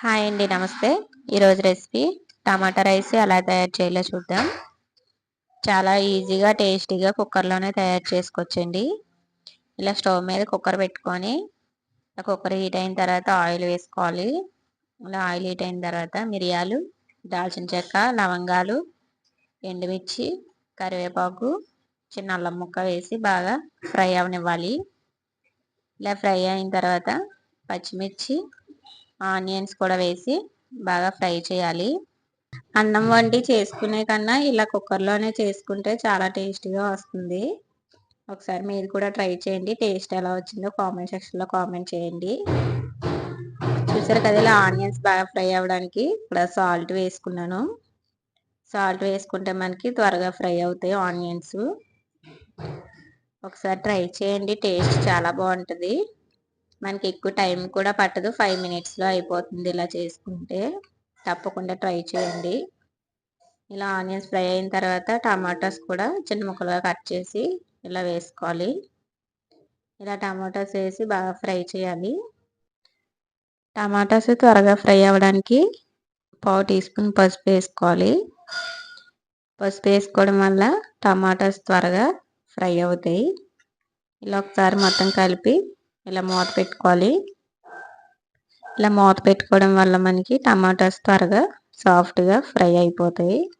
Hi అండి నమస్తే. ఈరోజు రెసిపీ టమాటా రైస్ ఎలా తయారు చేయాలో చూద్దాం. చాలా ఈజీగా టేస్టీగా కుక్కర్లోనే తయారు చేసుకోవచ్చండి. ఇలా స్టవ్ మీద కుక్కర్ పెట్టుకొని కుక్కర్ హీట్ అయిన తర్వాత ఆయిల్ వేసుకోవాలి. ఇలా ఆయిల్ హీట్ అయిన తర్వాత మిరియాలు దాల్చిన చెక్క లవంగాలు ఎండుమిర్చి కరివేపాకు చిన్న అల్లం ముక్క వేసి బాగా ఫ్రై అవనివ్వాలి. ఇలా ఫ్రై అయిన తర్వాత పచ్చిమిర్చి ఆనియన్స్ కూడా వేసి బాగా ఫ్రై చేయాలి. అన్నం వండి చేసుకునే కన్నా ఇలా కుక్కర్లోనే చేసుకుంటే చాలా టేస్టీగా వస్తుంది. ఒకసారి మీరు కూడా ట్రై చేయండి. టేస్ట్ ఎలా వచ్చిందో కామెంట్ సెక్షన్లో కామెంట్ చేయండి. చూసారు కదా ఇలా ఆనియన్స్ బాగా ఫ్రై అవ్వడానికి ఇక్కడ సాల్ట్ వేసుకున్నాను. సాల్ట్ వేసుకుంటే మనకి త్వరగా ఫ్రై అవుతాయి ఆనియన్స్. ఒకసారి ట్రై చేయండి. టేస్ట్ చాలా బాగుంటుంది. మనకి ఎక్కువ టైం కూడా పట్టదు. ఫైవ్ మినిట్స్లో అయిపోతుంది ఇలా చేసుకుంటే. తప్పకుండా ట్రై చేయండి. ఇలా ఆనియన్స్ ఫ్రై అయిన తర్వాత టమాటాస్ కూడా చిన్న ముక్కలుగా కట్ చేసి ఇలా వేసుకోవాలి. ఇలా టమాటాస్ వేసి బాగా ఫ్రై చేయాలి. టమాటాస్ త్వరగా ఫ్రై అవ్వడానికి పావు టీ స్పూన్ పసుపు వేసుకోవాలి. పసుపు వేసుకోవడం వల్ల టమాటాస్ త్వరగా ఫ్రై అవుతాయి. ఇలా ఒకసారి మొత్తం కలిపి ఇలా మూత పెట్టుకోవాలి. ఇలా మూత పెట్టుకోవడం వల్ల మనకి టమాటాస్ త్వరగా సాఫ్ట్గా ఫ్రై అయిపోతాయి.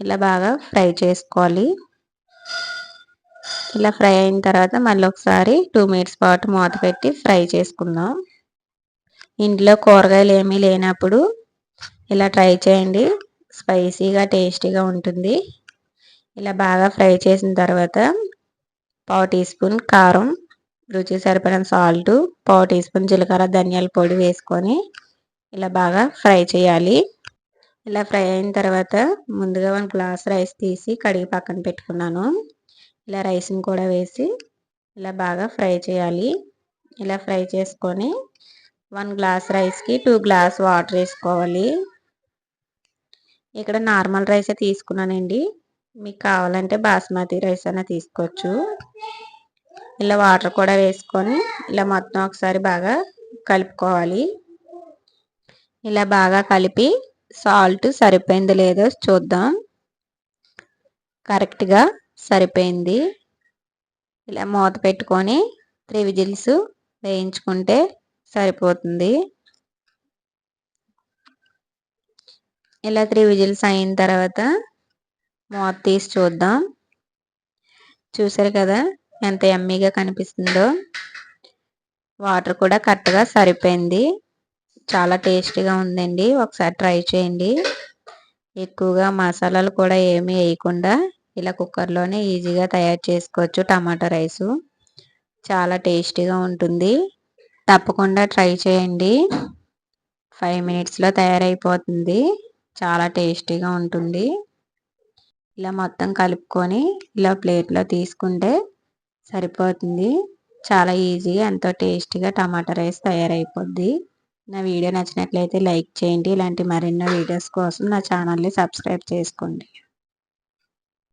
ఇలా బాగా ఫ్రై చేసుకోవాలి. ఇలా ఫ్రై అయిన తర్వాత మళ్ళీ ఒకసారి టూ మినిట్స్ పాటు మూత పెట్టి ఫ్రై చేసుకుందాం. ఇంట్లో కూరగాయలు ఏమీ లేనప్పుడు ఇలా ట్రై చేయండి. స్పైసీగా టేస్టీగా ఉంటుంది. ఇలా బాగా ఫ్రై చేసిన తర్వాత పావు టీ స్పూన్ కారం రుచి సరిపడిన సాల్ట్ పావు టీ స్పూన్ జీలకర్ర ధనియాల పొడి వేసుకొని ఇలా బాగా ఫ్రై చేయాలి. ఇలా ఫ్రై అయిన తర్వాత ముందుగా వన్ గ్లాస్ రైస్ తీసి కడిగి పక్కన పెట్టుకున్నాను. ఇలా రైస్ని కూడా వేసి ఇలా బాగా ఫ్రై చేయాలి. ఇలా ఫ్రై చేసుకొని వన్ గ్లాస్ రైస్కి టూ గ్లాస్ వాటర్ వేసుకోవాలి. ఇక్కడ నార్మల్ రైసే తీసుకున్నానండి. మీకు కావాలంటే బాస్మతి రైస్ అయినా తీసుకోవచ్చు. ఇలా వాటర్ కూడా వేసుకొని ఇలా మొత్తం ఒకసారి బాగా కలుపుకోవాలి. ఇలా బాగా కలిపి సాల్ట్ సరిపోయింది లేదో చూద్దాం. కరెక్ట్గా సరిపోయింది. ఇలా మూత పెట్టుకొని త్రీ విజిల్స్ వేయించుకుంటే సరిపోతుంది. ఇలా త్రీ విజిల్స్ అయిన తర్వాత మూత తీసి చూద్దాం. చూసారు కదా? ఎంత ఎమ్మీగా కనిపిస్తుందో. వాటర్ కూడా కరెక్ట్గా సరిపోయింది. చాలా టేస్టీగా ఉందండి. ఒకసారి ట్రై చేయండి. ఎక్కువగా మసాలాలు కూడా ఏమీ వేయకుండా ఇలా కుక్కర్లోనే ఈజీగా తయారు చేసుకోవచ్చు టమాటా రైసు. చాలా టేస్టీగా ఉంటుంది. తప్పకుండా ట్రై చేయండి. ఫైవ్ మినిట్స్లో తయారైపోతుంది. చాలా టేస్టీగా ఉంటుంది. ఇలా మొత్తం కలుపుకొని ఇలా ప్లేట్లో తీసుకుంటే సరిపోతుంది. చాలా ఈజీగా ఎంతో టేస్టీగా టమాటా రైస్ తయారైపోద్ది. నా వీడియో నచ్చినట్లయితే లైక్ చేయండి. ఇలాంటి మరెన్నో వీడియోస్ కోసం నా ఛానల్ని సబ్స్క్రైబ్ చేసుకోండి.